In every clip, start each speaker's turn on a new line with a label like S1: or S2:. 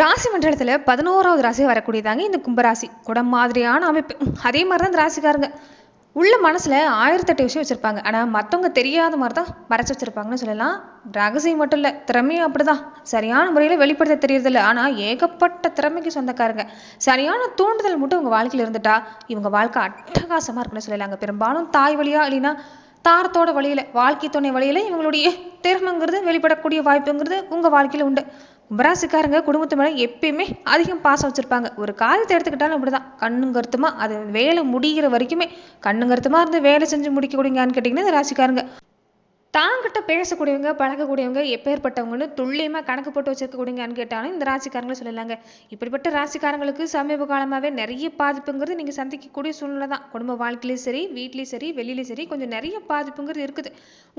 S1: ராசி மண்டலத்தில் பதினோராவது ராசி வரக்கூடியதாங்க இந்த கும்பராசி. குடம் மாதிரியான அமைப்பு. அதே மாதிரி தான் இந்த ராசிக்காரங்க. உள்ள மனசில் ஆயிரத்தெட்டு விஷயம் வச்சுருப்பாங்க. ஆனால் மற்றவங்க தெரியாத மாதிரி தான் மறைச்சி வச்சுருப்பாங்கன்னு சொல்லலாம். ரகசியம் மட்டும் இல்லை திறமையும் அப்படி தான் சரியான முறையில் வெளிப்படுத்த தெரியறதில்ல. ஆனால் ஏகப்பட்ட திறமைக்கு சொந்தக்காரங்க. சரியான தூண்டுதல் மட்டும் உங்கள் வாழ்க்கையில் இருந்துட்டா இவங்க வாழ்க்கை அட்டகாசமாக இருக்குன்னு சொல்லலாங்க. பெரும்பாலும் தாய் வழியா இல்லைன்னா தாரத்தோட வழியில் வாழ்க்கை துணை வழியில் இவங்களுடைய திறமைங்கிறது வெளிப்படக்கூடிய வாய்ப்புங்கிறது உங்கள் வாழ்க்கையில் உண்டு. கும்பராசிக்காரங்க குடும்பத்து மேலே எப்பயுமே அதிகம் பாசம் வச்சுருப்பாங்க. ஒரு காரியத்தை எடுத்துக்கிட்டாலும் அப்படிதான். கண்ணும் கருத்துமா அது வேலை முடிகிற வரைக்குமே கண்ணுங்கருத்துமா இருந்து வேலை செஞ்சு முடிக்க கூடியங்கன்னு கேட்டிங்கன்னா இந்த ராசிக்காரங்க தாங்கிட்ட பேசக்கூடியவங்க பழகக்கூடியவங்க எப்பேற்பட்டவங்கன்னு துல்லியமாக கணக்கு போட்டு வச்சிருக்கக்கூடியங்கன்னு கேட்டாலும் இந்த ராசிக்காரங்களும் சொல்லலாங்க இப்படிப்பட்ட ராசிக்காரங்களுக்கு சமீப காலமாகவே நிறைய பாதிப்புங்கிறது நீங்கள் சந்திக்கக்கூடிய சூழ்நிலை தான். குடும்ப வாழ்க்கையிலையும் சரி வீட்லேயும் சரி வெளியிலையும் சரி கொஞ்சம் நிறைய பாதிப்புங்கிறது இருக்குது.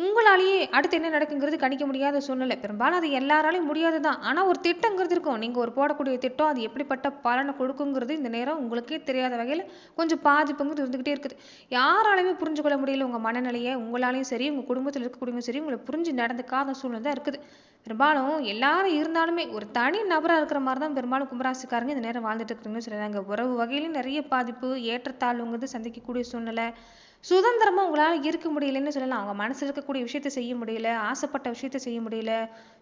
S1: உங்களாலேயே அடுத்து என்ன நடக்குங்கிறது கணிக்க முடியாத சூழ்நிலை. பெரும்பாலும் அது எல்லாராலையும் முடியாது தான் ஆனால் ஒரு திட்டங்கிறது இருக்கும். நீங்கள் ஒரு போடக்கூடிய திட்டம் அது எப்படிப்பட்ட பலனை கொடுக்குங்கிறது இந்த நேரம் உங்களுக்கே தெரியாத வகையில் கொஞ்சம் பாதிப்புங்கிறது இருந்துக்கிட்டே இருக்குது. யாராலையுமே புரிஞ்சுக்கொள்ள முடியல உங்கள் மனநிலையை. உங்களாலையும் சரி உங்கள் குடும்பத்தில் இருக்க இருக்கக்கூடியவங்க சரி உங்களை புரிஞ்சு நடந்துக்காத சூழ்நிலை தான் இருக்குது. பெரும்பாலும் எல்லாரும் இருந்தாலுமே ஒரு தனி நபராக இருக்கிற மாதிரி தான் பெரும்பாலும் கும்பராசிக்காரங்க இந்த நேரம் வாழ்ந்துட்டு இருக்கிறீங்கன்னு சொல்லுறாங்க உறவு வகையிலும் நிறைய பாதிப்பு ஏற்றத்தாழ்வுங்கிறது சந்திக்கக்கூடிய சூழ்நிலை சுதந்திரமாக உங்களால் இருக்க முடியலன்னு சொல்லலாம். அவங்க மனசில் இருக்கக்கூடிய விஷயத்த செய்ய முடியல ஆசைப்பட்ட விஷயத்த செய்ய முடியல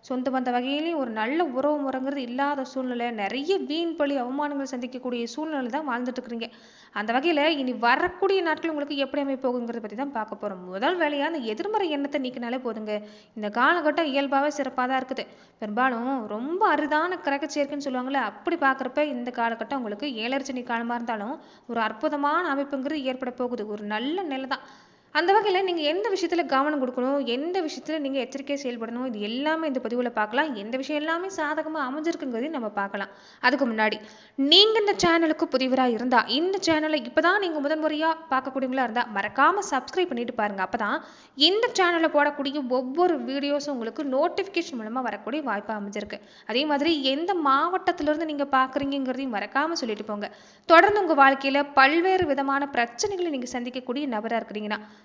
S1: சொந்த பந்த வகையிலையும் ஒரு நல்ல உறவு முறைங்கிறது இல்லாத சூழ்நிலை. நிறைய வீண் பழி அவமானங்கள் சந்திக்கக்கூடிய சூழ்நிலை தான் வாழ்ந்துட்டு இருக்கிறீங்க அந்த வகையில் இனி வரக்கூடிய நாட்கள் உங்களுக்கு எப்படி அமைய போகுங்கிறத பற்றி தான் பார்க்க போகிறோம் முதல் வேலையாக அந்த எதிர்மறை எண்ணத்தை நீக்கினாலே போதுங்க. இந்த காலகட்டம் இயல்பாகவே சிறப்பாக தான் இருக்குது. பெரும்பாலும் ரொம்ப அரிதான கிரகச்சேர்க்கைன்னு சொல்லுவாங்களே அப்படி பார்க்குறப்ப இந்த காலகட்டம் உங்களுக்கு ஏழரச்சனி காலமாக இருந்தாலும் ஒரு அற்புதமான அமைப்புங்கிறது ஏற்பட போகுது. ஒரு நல்ல நிலை தான் அந்த வகையில் நீங்கள் எந்த விஷயத்தில் கவனம் கொடுக்கணும்? எந்த விஷயத்தில் நீங்கள் எச்சரிக்கையாக செயல்படணும்? இது எல்லாமே இந்த பதிவில் பார்க்கலாம். எந்த விஷயம் எல்லாமே சாதகமாக அமைஞ்சிருக்குங்கிறதையும் நம்ம பார்க்கலாம். அதுக்கு முன்னாடி நீங்கள் இந்த சேனலுக்கு புதிவராக இருந்தால் இந்த சேனலை இப்போ தான் நீங்கள் முதன்முறையாக பார்க்கக்கூடியவங்களா இருந்தால் மறக்காமல் சப்ஸ்கிரைப் பண்ணிட்டு பாருங்கள் அப்போ தான் இந்த சேனலில் போடக்கூடிய ஒவ்வொரு வீடியோஸும் உங்களுக்கு நோட்டிஃபிகேஷன் மூலமாக வரக்கூடிய வாய்ப்பாக அமைஞ்சிருக்கு. அதே மாதிரி எந்த மாவட்டத்திலிருந்து நீங்கள் பார்க்குறீங்கிறதையும் மறக்காமல் சொல்லிட்டு போங்க. தொடர்ந்து உங்கள் வாழ்க்கையில் பல்வேறு விதமான பிரச்சனைகளை நீங்கள் சந்திக்கக்கூடிய நபராக இருக்கிறீங்கன்னா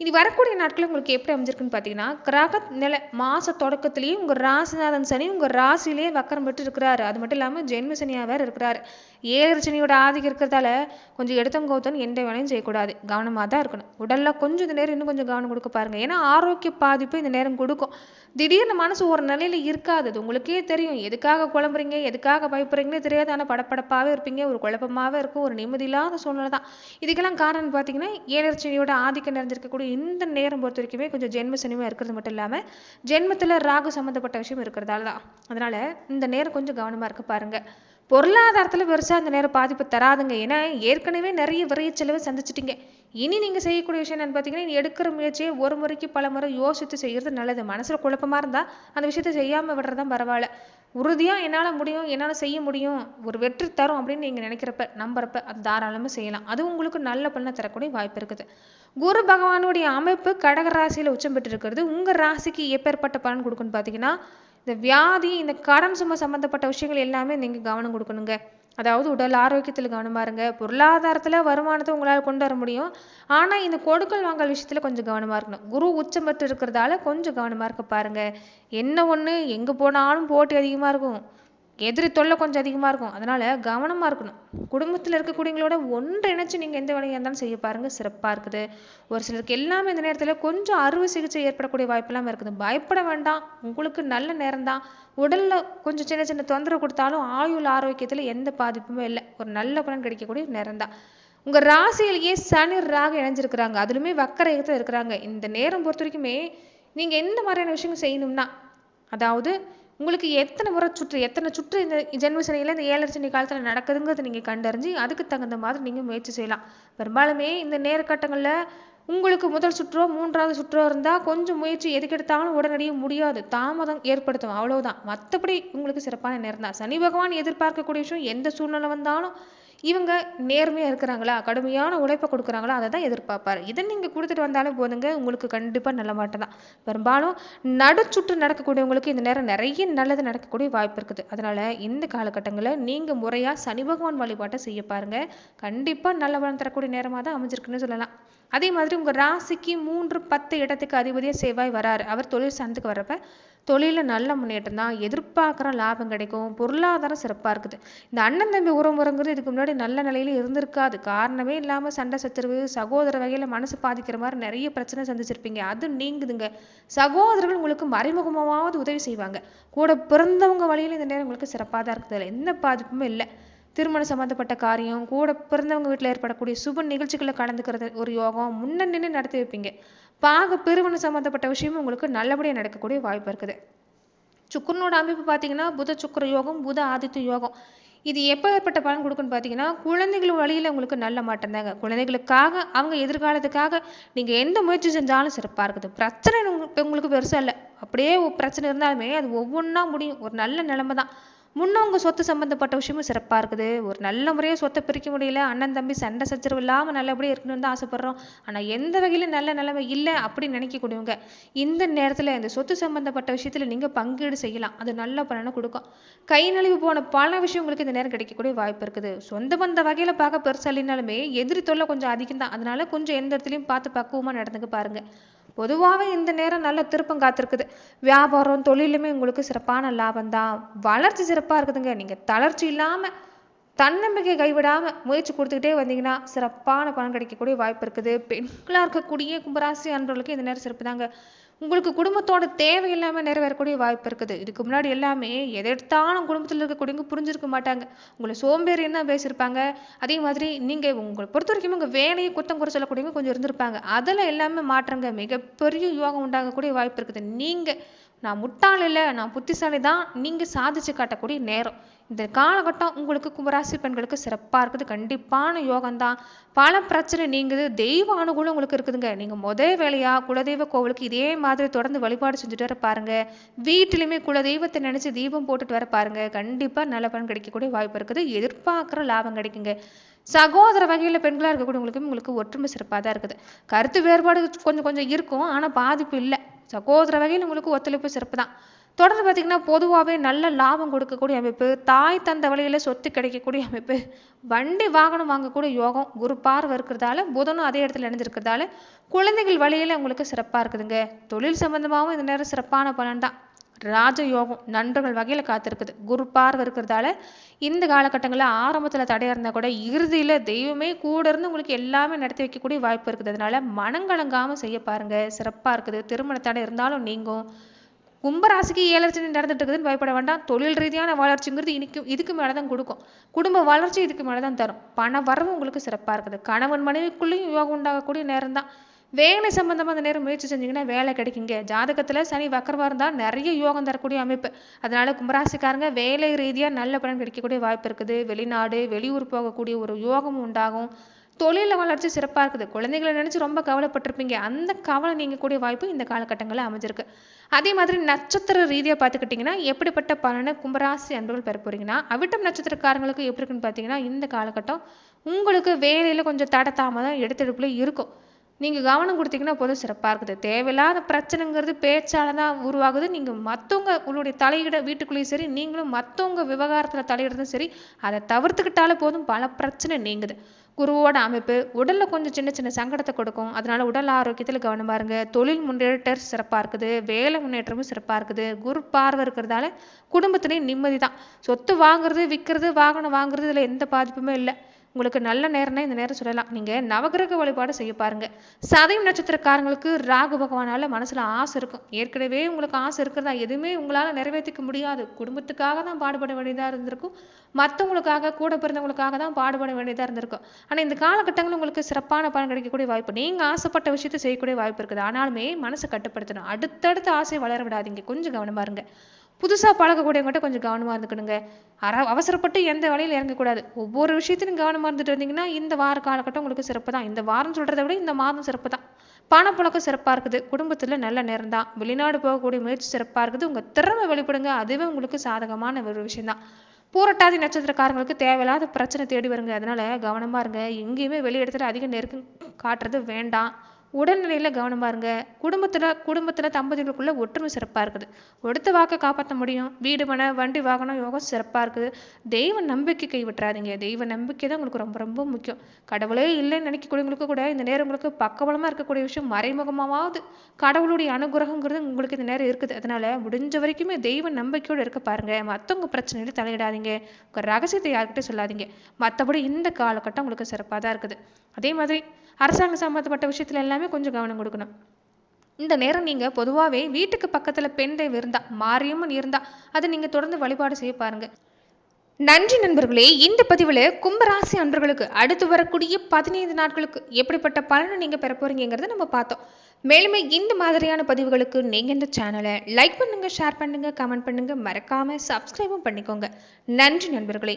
S1: இனி வரக்கூடிய நாட்கள் உங்களுக்கு எப்படி அமைஞ்சிருக்குன்னு பார்த்தீங்கன்னா கிரக நிலை மாச தொடக்கத்திலேயே உங்கள் ராசிநாதன் சனி உங்கள் ராசிலேயே வக்கரம் பெற்று இருக்கிறாரு. அது மட்டும் இல்லாமல் ஜென்ம சனியாக வேறு இருக்கிறாரு. ஏழரை சனியோட ஆதிக்கம் இருக்கிறதால கொஞ்சம் எடுத்தம் கௌத்தம் எந்த வேலையும் செய்யக்கூடாது. கவனமாக தான் இருக்கணும். உடலில் கொஞ்சம் இந்த நேரம் இன்னும் கொஞ்சம் கவனம் கொடுக்க பாருங்கள் ஏன்னா ஆரோக்கிய பாதிப்பு இந்த நேரம் கொடுக்கும். திடீர்னு மனசு ஒரு நிலையில இருக்காது. அது உங்களுக்கே தெரியும். எதுக்காக குழம்புறீங்க? எதுக்காக பயப்படுறீங்கன்னே தெரியாது. ஆனால் படப்படப்பாகவே இருப்பீங்க. ஒரு குழப்பமாகவே இருக்கும். ஒரு நிம்மதி இல்லாத சூழ்நிலை தான். இதுக்கெல்லாம் காரணம் பார்த்தீங்கன்னா ஏழரை ஆதிக்கம் நிறைஞ்சிருக்கக்கூடிய இந்த நேரம் பொறுத்த வரைக்குமே கொஞ்சம் ஜென்ம சனிமாக இருக்கிறது மட்டும் இல்லாமல் ஜென்மத்தில் ராகு சம்மந்தப்பட்ட விஷயம் இருக்கிறதால தான். அதனால இந்த நேரம் கொஞ்சம் கவனமாக இருக்க பாருங்க. பொருளாதாரத்தில் பெருசாக இந்த நேரம் பாதிப்பு தராதுங்க. ஏன்னா ஏற்கனவே நிறைய விரைய செலவு சந்திச்சிட்டீங்க. இனி நீங்கள் செய்யக்கூடிய விஷயம் என்னன்னு பார்த்தீங்கன்னா நீ எடுக்கிற முயற்சியை ஒரு முறைக்கு பல முறை யோசித்து செய்கிறது நல்லது. மனசில் குழப்பமாக இருந்தால் அந்த விஷயத்த செய்யாமல் விடுறதான் பரவாயில்ல. உறுதியாக என்னால் முடியும் என்னால் செய்ய முடியும் ஒரு வெற்றி தரும் அப்படின்னு நீங்கள் நினைக்கிறப்ப நம்புறப்ப அது தாராளமாக செய்யலாம். அது உங்களுக்கு நல்ல பலனை தரக்கூடிய வாய்ப்பு இருக்குது. குரு பகவானுடைய அமைப்பு கடக ராசியில் உச்சம் பெற்றிருக்கிறது. உங்கள் ராசிக்கு எப்பேற்பட்ட பலன் கொடுக்குன்னு பார்த்தீங்கன்னா இந்த வியாதி இந்த கடன் சும்மா சம்மந்தப்பட்ட விஷயங்கள் எல்லாமே நீங்கள் கவனம் கொடுக்கணுங்க. அதாவது உடல் ஆரோக்கியத்தில் கவனமாக இருங்க. பொருளாதாரத்தில் வருமானத்தை உங்களால் கொண்டு வர முடியும். ஆனால் இந்த கொடுக்கல் வாங்கல் விஷயத்தில் கொஞ்சம் கவனமாக இருக்கணும். குரு உச்சம் பெற்று இருக்கிறதால கொஞ்சம் கவனமாக இருக்க பாருங்க. என்ன ஒன்று எங்கே போனாலும் போட்டி அதிகமாக இருக்கும். எதிரி தொல்லை கொஞ்சம் அதிகமாக இருக்கும். அதனால் கவனமாக இருக்கணும். குடும்பத்தில் இருக்கக்கூடியவங்களோட ஒன்றிணைச்சு நீங்கள் எந்த வேலையாக இருந்தாலும் செய்ய பாருங்கள் சிறப்பாக இருக்குது. ஒரு சிலருக்கு எல்லாமே இந்த நேரத்தில் கொஞ்சம் அறுவை சிகிச்சை ஏற்படக்கூடிய வாய்ப்பெல்லாம் இருக்குது. பயப்பட வேண்டாம். உங்களுக்கு நல்ல நேரம் தான். உடலில் கொஞ்சம் சின்ன சின்ன தொந்தரவு கொடுத்தாலும் ஆயுள் ஆரோக்கியத்தில் எந்த பாதிப்புமே இல்லை. ஒரு நல்ல பலன் கிடைக்கக்கூடிய நேரம் தான். உங்கள் ராசியிலேயே சனி ராக இணைஞ்சிருக்கிறாங்க. அதுலுமே வக்கரகத்தில் இருக்கிறாங்க. இந்த நேரம் பொறுத்த வரைக்குமே நீங்கள் எந்த மாதிரியான விஷயங்கள் செய்யணும்னா அதாவது உங்களுக்கு எத்தனை முறை சுற்று எத்தனை சுற்று இந்த ஜென்மசனியில் இந்த ஏழரை சனி காலத்தில் நடக்குதுங்கிறத நீங்கள் கண்டறிஞ்சு அதுக்கு தகுந்த மாதிரி நீங்கள் முயற்சி செய்யலாம். பெரும்பாலுமே இந்த நேரக்கட்டங்களில் உங்களுக்கு முதல் சுற்றோ மூன்றாவது சுற்றோ இருந்தால் கொஞ்சம் முயற்சி எதுக்கெடுத்தாலும் உடனடியாக முடியாது. தாமதம் ஏற்படுத்தும். அவ்வளோதான் மற்றபடி உங்களுக்கு சிறப்பான நேரம் தான். சனி பகவான் எதிர்பார்க்கக்கூடிய விஷயம் எந்த சூழ்நிலை வந்தாலும் இவங்க நேர்மையாக இருக்கிறாங்களா? கடுமையான உழைப்பை கொடுக்குறாங்களா? அதை தான் எதிர்பார்ப்பாரு. இதை நீங்கள் கொடுத்துட்டு வந்தாலும் போதுங்க உங்களுக்கு கண்டிப்பாக நல்ல மாட்டம் தான். பெரும்பாலும் நடுச்சுற்று நடக்கக்கூடியவங்களுக்கு இந்த நேரம் நிறைய நல்லது நடக்கக்கூடிய வாய்ப்பு இருக்குது. அதனால் இந்த காலகட்டங்களில் நீங்கள் முறையாக சனி பகவான் வழிபாட்டை செய்ய பாருங்க. கண்டிப்பாக நல்ல பலன் தரக்கூடிய நேரமாக தான் அமைஞ்சிருக்குன்னு சொல்லலாம். அதே மாதிரி உங்கள் ராசிக்கு மூன்று பத்து இடத்துக்கு அதிபதியாக செவ்வாய் வராரு. அவர் தொழில் சந்துக்கு வர்றப்ப தொழிலில் நல்ல முன்னேற்றம் தான். எதிர்பார்க்குற லாபம் கிடைக்கும். பொருளாதாரம் சிறப்பாக இருக்குது. இந்த அண்ணன் தம்பி உரம் முறைங்கிறது இதுக்கு முன்னாடி நல்ல நிலையில இருந்திருக்காது. காரணமே இல்லாமல் சண்டை சச்சரவு சகோதர வகையில் மனசு பாதிக்கிற மாதிரி நிறைய பிரச்சனை சந்திச்சிருப்பீங்க. அது நீங்குதுங்க. சகோதரர்கள் உங்களுக்கு மறைமுகமாவது உதவி செய்வாங்க. கூட பிறந்தவங்க வழியில் இந்த நேரம் உங்களுக்கு சிறப்பாக தான் இருக்குது. அதில் எந்த பாதிப்புமே இல்லை. திருமணம் சம்மந்தப்பட்ட காரியம் கூட பிறந்தவங்க வீட்டில் ஏற்படக்கூடிய சுப நிகழ்ச்சிகளில் கலந்துக்கிறது ஒரு யோகம் முன்ன நின்று நடத்தி வைப்பீங்க. பாக பெருமணம் சம்மந்தப்பட்ட விஷயமும் உங்களுக்கு நல்லபடியாக நடக்கக்கூடிய வாய்ப்பு இருக்குது. சுக்கரனோட அமைப்பு பார்த்தீங்கன்னா புத சுக்கர யோகம் புத ஆதித்ய யோகம். இது எப்போ ஏற்பட்ட பலன் கொடுக்குன்னு பார்த்தீங்கன்னா குழந்தைகள் வழியில் உங்களுக்கு நல்ல மாட்டம் தாங்க. குழந்தைகளுக்காக அவங்க எதிர்காலத்துக்காக நீங்கள் எந்த முயற்சி செஞ்சாலும் சிறப்பாக இருக்குது. பிரச்சனை உங்களுக்கு பெருசாக இல்லை. அப்படியே ஒரு பிரச்சனை இருந்தாலுமே அது ஒவ்வொன்றா முடியும். ஒரு நல்ல நிலைமை தான் முன்னவங்க சொத்து சம்மந்தப்பட்ட விஷயமும் சிறப்பாக இருக்குது. ஒரு நல்ல முறையாக சொத்தை பிரிக்க முடியல அண்ணன் தம்பி சண்டை சச்சரவு இல்லாமல் நல்லபடியாக இருக்கணும்னு தான் ஆசைப்பட்றோம். ஆனால் எந்த வகையிலும் நல்ல நிலைமை இல்லை அப்படின்னு நினைக்கக்கூடியவங்க இந்த நேரத்தில் இந்த சொத்து சம்மந்தப்பட்ட விஷயத்தில் நீங்கள் பங்கீடு செய்யலாம். அது நல்ல பலனை கொடுக்கும். கை நழுவி போன பல விஷயம் உங்களுக்கு இந்த நேரம் கிடைக்கக்கூடிய வாய்ப்பு இருக்குது. சொந்த பந்த வகையில் பார்க்க பெருசாக இல்லைனாலுமே எதிரி தொல்லை கொஞ்சம் அதிகம் தான் அதனால கொஞ்சம் எந்த இடத்துலையும் பார்த்து பக்குவமாக நடந்துக்க பாருங்கள் பொதுவாகவே இந்த நேரம் நல்ல திருப்பம் காத்திருக்குது. வியாபாரம் தொழிலுமே உங்களுக்கு சிறப்பான லாபம் தான். வளர்ச்சி சிறப்பாக இருக்குதுங்க. நீங்கள் தளர்ச்சி இல்லாமல் தன்னம்பிக்கை கைவிடாம முயற்சி கொடுத்துக்கிட்டே வந்தீங்கன்னா சிறப்பான பலன் கிடைக்கக்கூடிய வாய்ப்பு இருக்குது. பெண்களா இருக்கக்கூடிய கும்பராசி அன்பர்களுக்கு இந்த நேரம் சிறப்பு தாங்க. உங்களுக்கு குடும்பத்தோட தேவை இல்லாமல் நிறைவேறக்கூடிய வாய்ப்பு இருக்குது. இதுக்கு முன்னாடி எல்லாமே எதை எடுத்தாலும் குடும்பத்தில் இருக்கக்கூடியவங்க புரிஞ்சிருக்க மாட்டாங்க. உங்களை சோம்பேறின்னு தான் பேசியிருப்பாங்க. அதே மாதிரி நீங்கள் உங்களை பொறுத்த வரைக்கும் உங்கள் வேலையை குத்தம் குறை சொல்லக்கூடியவங்க கொஞ்சம் இருந்திருப்பாங்க. அதில் எல்லாமே மாற்றங்க மிகப்பெரிய யோகம் உண்டாகக்கூடிய வாய்ப்பு இருக்குது. நீங்கள் நான் முட்டாள் இல்லை நான் புத்திசாலி தான் நீங்கள் சாதிச்சு காட்டக்கூடிய நேரம். இந்த காலகட்டம் உங்களுக்கு கும்பராசி பெண்களுக்கு சிறப்பாக இருக்குது. கண்டிப்பான யோகம்தான். பல பிரச்சனை நீங்குது. தெய்வ அனுகூலம் உங்களுக்கு இருக்குதுங்க. நீங்கள் முதல் வேலையாக குலதெய்வ கோவிலுக்கு இதே மாதிரி தொடர்ந்து வழிபாடு செஞ்சுட்டு வர பாருங்க. வீட்டிலையுமே குலதெய்வத்தை நினைச்சு தீபம் போட்டுட்டு வர பாருங்க. கண்டிப்பாக நல்ல பலன் கிடைக்கக்கூடிய வாய்ப்பு இருக்குது. எதிர்பார்க்குற லாபம் கிடைக்குங்க. சகோதர வகையில் பெண்களாக இருக்கக்கூடியவங்களுக்கும் உங்களுக்கு ஒற்றுமை சிறப்பாக தான் இருக்குது. கருத்து வேறுபாடு கொஞ்சம் கொஞ்சம் இருக்கும். ஆனால் பாதிப்பு இல்லை. சகோதர வகையில் உங்களுக்கு ஒத்துழைப்பு சிறப்பு தான் தொடர்ந்து பார்த்தீங்கன்னா பொதுவாகவே நல்ல லாபம் கொடுக்கக்கூடிய அமைப்பு தாய் தந்த வழியில் சொத்து கிடைக்கக்கூடிய அமைப்பு வண்டி வாகனம் வாங்கக்கூடிய யோகம் குரு பார்வை இருக்கிறதால புதனும் அதே இடத்துல இணைஞ்சிருக்கிறதால குழந்தைகள் வழியில் உங்களுக்கு சிறப்பாக இருக்குதுங்க. தொழில் சம்பந்தமாகவும் இந்த நேரம் சிறப்பான பலன் தான். ராஜயோகம் நண்பர்கள் வகையில் காத்திருக்குது. குரு பார்வை இருக்கிறதால இந்த காலகட்டங்களில் ஆரம்பத்தில் தடையாக இருந்தால் கூட இறுதியில் தெய்வமே கூட இருந்து உங்களுக்கு எல்லாமே நடத்தி வைக்கக்கூடிய வாய்ப்பு இருக்குது. அதனால மனங்கலங்காமல் செய்ய பாருங்க. சிறப்பாக இருக்குது. திருமண தடை இருந்தாலும் நீங்கும். கும்பராசிக்கு ஏழர்ச்சி நடந்துட்டு இருக்குதுன்னு பயப்பட வேண்டாம். தொழில் ரீதியான வளர்ச்சிங்கிறது இன்னைக்கு இதுக்கு மேலே தான் கொடுக்கும். குடும்ப வளர்ச்சி இதுக்கு மேலே தான் தரும். பண வரவு உங்களுக்கு சிறப்பாக இருக்குது. கணவன் மனைவிக்குள்ளேயும் யோகம் உண்டாகக்கூடிய நேரம் தான் வேலை சம்பந்தமாக அந்த நேரம் முயற்சி செஞ்சீங்கன்னா வேலை கிடைக்குங்க. ஜாதகத்தில் சனி வக்கரவா இருந்தால் நிறைய யோகம் தரக்கூடிய அமைப்பு. அதனால கும்பராசிக்காரங்க வேலை ரீதியாக நல்ல பலன் கிடைக்கக்கூடிய வாய்ப்பு இருக்குது. வெளிநாடு வெளியூர் போகக்கூடிய ஒரு யோகம் உண்டாகும். தொழிலில் வளர்ச்சி சிறப்பாக இருக்குது. குழந்தைகளை நினச்சி ரொம்ப கவலைப்பட்டிருப்பீங்க. அந்த கவலை நீங்கக்கூடிய வாய்ப்பு இந்த காலகட்டங்களில் அமைஞ்சிருக்கு. அதே மாதிரி நட்சத்திர ரீதியாக பார்த்துக்கிட்டிங்கன்னா எப்படிப்பட்ட பலனை கும்பராசி அன்பர்கள் பெற போகிறீங்கன்னா அவிட்டம் நட்சத்திரக்காரங்களுக்கு எப்படி இருக்குன்னு பார்த்தீங்கன்னா இந்த காலகட்டம் உங்களுக்கு வேலையில் கொஞ்சம் தட தாமதம் எடுத்தெடுப்புல இருக்கும். நீங்கள் கவனம் கொடுத்தீங்கன்னா போதும் சிறப்பாக இருக்குது. தேவையில்லாத பிரச்சனைங்கிறது பேச்சால தான் உருவாகுது. நீங்கள் மற்றவங்க உங்களுடைய தலையிட வீட்டுக்குள்ளேயும் சரி நீங்களும் மற்றவங்க விவகாரத்தில் தலையிடுறதும் சரி அதை தவிர்த்துக்கிட்டாலே போதும் பல பிரச்சனை நீங்குது. குருவோட அமைப்பு உடலில் கொஞ்சம் சின்ன சின்ன சங்கடத்தை கொடுக்கும். அதனால உடல் ஆரோக்கியத்தில் கவனமா இருங்க தொழில் முன்னேற்றம் சிறப்பாக இருக்குது. வேலை முன்னேற்றமும் சிறப்பாக இருக்குது. குரு பார்வை இருக்கிறதால குடும்பத்துலேயும் நிம்மதி தான் சொத்து வாங்குறது விற்கிறது வாகனம் வாங்குறது இதில் எந்த பாதிப்புமே இல்லை. உங்களுக்கு நல்ல நேரம்னா இந்த நேரம் சொல்லலாம். நீங்கள் நவகிரக வழிபாடு செய்ய பாருங்க. சதயம் நட்சத்திரக்காரங்களுக்கு ராகு பகவானால் மனசில் ஆசை இருக்கும். ஏற்கனவே உங்களுக்கு ஆசை இருக்கிறதா? எதுவுமே உங்களால் நிறைவேற்றிக்க முடியாது. குடும்பத்துக்காக தான் பாடுபட வேண்டியதாக இருந்திருக்கும். மற்றவங்களுக்காக கூட பிறந்தவங்களுக்காக தான் பாடுபட வேண்டியதாக இருந்திருக்கும். ஆனால் இந்த காலகட்டங்களில் உங்களுக்கு சிறப்பான பலன் கிடைக்கக்கூடிய வாய்ப்பு. நீங்கள் ஆசைப்பட்ட விஷயத்தை செய்யக்கூடிய வாய்ப்பு இருக்குது. ஆனாலுமே மனசை கட்டுப்படுத்தணும். அடுத்தடுத்த ஆசையை வளர விடாதீங்க. கொஞ்சம் கவனமா இருங்க. புதுசாக பழகக்கூடியவங்ககிட்ட கொஞ்சம் கவனமாக இருந்துக்கணுங்க. அர அவசரப்பட்டு எந்த வேலையில இறங்கக்கூடாது. ஒவ்வொரு விஷயத்திலும் கவனமாக இருந்துட்டு வந்தீங்கன்னா இந்த வார காலகட்டம் உங்களுக்கு சிறப்பு தான் இந்த வாரம் சொல்கிறத விட இந்த மாதம் சிறப்பு தான் பணப்புழக்கம் சிறப்பாக இருக்குது. குடும்பத்தில் நல்ல நேரம் தான். வெளிநாடு போகக்கூடிய முயற்சி சிறப்பாக இருக்குது. உங்கள் திறமை வெளிப்படுங்க. அதுவே உங்களுக்கு சாதகமான ஒரு விஷயம் தான் பூரட்டாதி நட்சத்திரக்காரங்களுக்கு தேவையில்லாத பிரச்சனை தேடி வருங்க. அதனால கவனமாக இருங்க. எங்கேயுமே வெளி இடத்துல அதிக நெருக்கம் காட்டுறது வேண்டாம். உடல்நிலையில் கவனமாக இருங்க குடும்பத்தில் குடும்பத்தில் தம்பதிகளுக்குள்ள ஒற்றுமை சிறப்பாக இருக்குது. ஒடுத்த வாக்கை காப்பாற்ற முடியும். வீடு மன வண்டி வாகனம் யோகம் சிறப்பாக இருக்குது. தெய்வ நம்பிக்கை கைவிட்டுறாதீங்க. தெய்வ நம்பிக்கை தான் உங்களுக்கு ரொம்ப ரொம்ப முக்கியம். கடவுளே இல்லைன்னு நினைக்கக்கூடியவங்களுக்கு கூட இந்த நேரம் உங்களுக்கு பக்கபலமாக இருக்கக்கூடிய விஷயம் மறைமுகமாவது. கடவுளுடைய அனுகிரகங்கிறது உங்களுக்கு இந்த நேரம் இருக்குது. அதனால முடிஞ்ச வரைக்குமே தெய்வ நம்பிக்கையோடு இருக்க பாருங்க. மற்றவங்க பிரச்சனையில தலையிடாதீங்க. உங்கள் ரகசியத்தை யார்கிட்ட சொல்லாதீங்க. மற்றபடி இந்த காலகட்டம் உங்களுக்கு சிறப்பாக தான் இருக்குது. அதே மாதிரி அரசாங்கம் சம்மந்தப்பட்ட விஷயத்துல எல்லாமே கொஞ்சம் கவனம் கொடுக்கணும். இந்த நேரம் நீங்கள் பொதுவாகவே வீட்டுக்கு பக்கத்தில் பெண் தெய்வம் இருந்தால் மாரியம்மன் இருந்தால் அதை நீங்கள் தொடர்ந்து வழிபாடு செய்ய பாருங்க. நன்றி நண்பர்களே இந்த பதிவில் கும்பராசி அன்பர்களுக்கு அடுத்து வரக்கூடிய பதினைந்து நாட்களுக்கு எப்படிப்பட்ட பலனை நீங்கள் பெற போறீங்கிறத நம்ம பார்த்தோம். மேலுமே இந்த மாதிரியான பதிவுகளுக்கு நீங்கள் இந்த சேனலை லைக் பண்ணுங்கள் ஷேர் பண்ணுங்கள் கமெண்ட் பண்ணுங்கள் மறக்காமல் சப்ஸ்கிரைபும் பண்ணிக்கோங்க. நன்றி நண்பர்களே.